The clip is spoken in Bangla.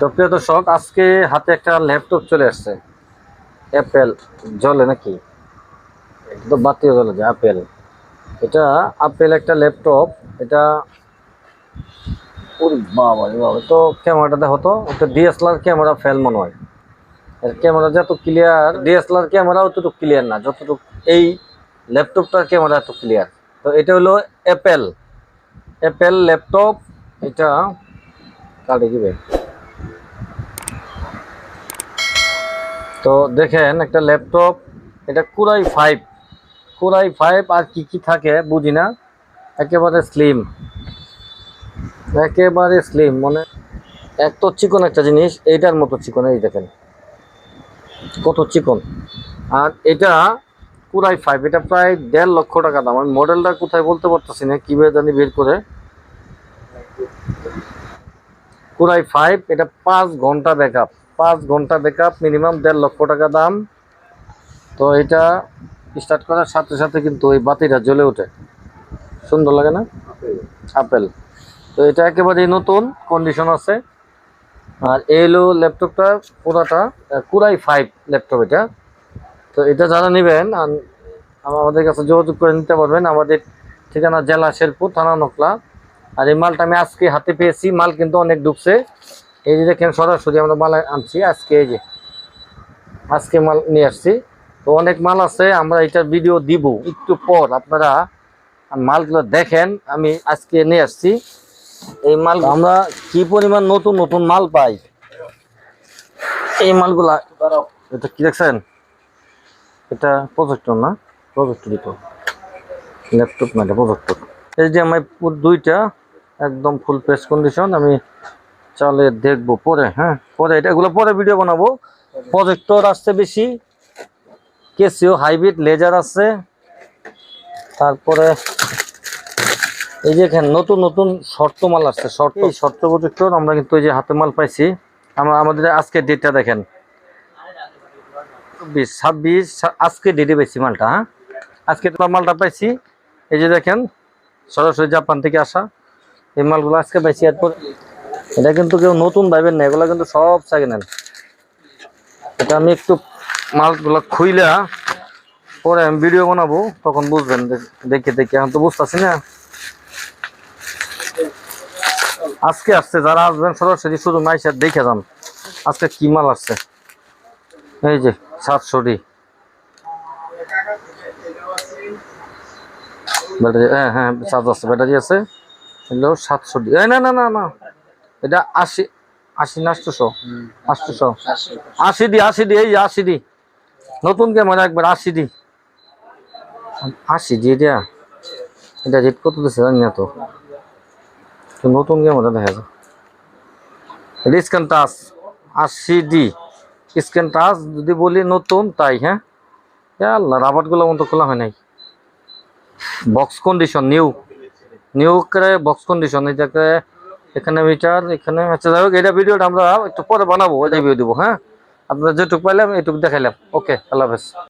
তো প্রিয় দর্শক, আজকে হাতে একটা ল্যাপটপ চলে আসছে। অ্যাপেল জ্বলে নাকি? তো বাতিও জলে যায় আপেল এটা আপেল একটা ল্যাপটপ, এটা বাবা বাবা, তো ক্যামেরাটা দেখো তো একটা ডিএসএলআর ক্যামেরা ফেল মনে হয়। এর ক্যামেরা যত ক্লিয়ার ডিএসএলআর ক্যামেরা অতটুকু ক্লিয়ার না, যতটুকু এই ল্যাপটপটার ক্যামেরা এত ক্লিয়ার তো এটা হলো অ্যাপেল অ্যাপেল ল্যাপটপ, এটা কাটে দিবে। তো দেখেন একটা ল্যাপটপ, এটা কুরাই ফাইভ। কুরাই ফাইভ আর কি কি থাকে বুঝি না? একেবারে স্লিম একেবারে স্লিম মানে এক তো চিকন একটা জিনিস, এইটার মতো চিকন, এই দেখেন। কত চিকন। আর এটা কুরাই ফাইভ, এটা প্রায় দেড় লক্ষ টাকা দাম। আমি মডেলটা কোথায় বলতে পারতেছি না কীভাবে জানি বের করে। কুরাই ফাইভ, এটা পাঁচ ঘণ্টা ব্যাকআপ পাঁচ ঘণ্টা ব্যাকআপ মিনিমাম দেড় লক্ষ টাকা দাম। তো এটা স্টার্ট করার সাথে সাথে কিন্তু ওই বাতিটা জ্বলে ওঠে। সুন্দর লাগে না? আপেল তো এটা একেবারেই নতুন কন্ডিশন আছে। আর এই হলো ল্যাপটপটা পুরাটা কুরাই ফাইভ ল্যাপটপ এটা। তো এটা যারা নেবেন আমাদের কাছে যোগাযোগ করে নিতে পারবেন। আমাদের ঠিকানা জেলা শেরপুর, থানা নকলা। আর এই মালটা আমি আজকে হাতে পেয়েছি, মাল কিন্তু অনেক ঢুকছে এই যে দেখেন সরাসরি আমরা মাল আনছি আজকে এই যে আজকে মাল নিয়ে আসছি। তো অনেক মাল আছে আমরা এটার ভিডিও দিব একটু পর আপনারা মালগুলো দেখেন আমি আজকে নিয়ে আসছি। এই মাল আমরা কি পরিমাণ নতুন নতুন মাল পাই? এই মালগুলা এটা কি দেখছেন? এটা প্রজেক্টর না? প্রজেক্টর তো ল্যাপটপ না এটা প্রজেক্টর এই যে আমার দুইটা একদম ফুল পেস কন্ডিশন আমি চালে দেখব পরে হ্যাঁ? পরে এটা এগুলো পরে ভিডিও বানাবো। প্রজেক্টর আসছে বেশি। কেসিও হাইব্রিড লেজার আছে তারপরে এই যে এখানে নতুন নতুন শর্ত মাল আসছে, শর্ত। এই শর্ত প্রজেক্টর আমরা কিন্তু এই যে হাতে মাল পাইছি। আমরা আমাদের আজকে ডেটটা দেখেন। বিশ ছাব্বিশ আজকে ডেটে পাইছি মালটা হ্যাঁ? আজকে তোমার মালটা পাইছি। এই যে দেখেন, সরাসরি জাপান থেকে আসা। এই মালগুলো আজকে পাইছি এরপর এটা কিন্তু কেউ নতুন ভাবেন না, এগুলো কিন্তু সব সেকেন্ড এটা আমি একটু মালগুলো খুইলা পরে আমি ভিডিও বানাবো, তখন বুঝবেন দেখে দেখে। এখন তো বুঝতেছি না। আজকে আসছে, যারা আসবেন সরাসরি শুধু মাইসার দেখে যান। আজকে কি মাল আসছে? এই যে, সাতশোটি। ব্যাটারি হ্যাঁ হ্যাঁ চার্জ আছে, ব্যাটারি আছে। এগুলো সাতশোটি। না না না না। এটা আশি আশি না আটশোশো আটশোশো আশি দি আশি দি এই আশি দি। নতুন ক্যামেরা একবার আশি দি। আশি দি এটা এটা রেট কত দিচ্ছে জানি না তো। নতুন ক্যামেরা দেখা যায় এটা স্ক্যান টাচ আশি ডি স্ক্যান টাচ যদি বলি নতুন তাই হ্যাঁ? আল্লাহ রাবারগুলো মতো খোলা হয় নাই। বক্স কন্ডিশন নিউ নিউ করে বক্স কন্ডিশন এটাকে এখানে মিটার এখানে আচ্ছা যাই হোক, এটা ভিডিওটা আমরা একটু পরে বানাবো, ওই ভিডিও দিব হ্যাঁ? আপনারা যেটুকু পাইলাম, এটুকু দেখাইলাম। ওকে আল্লাহ হাফেজ।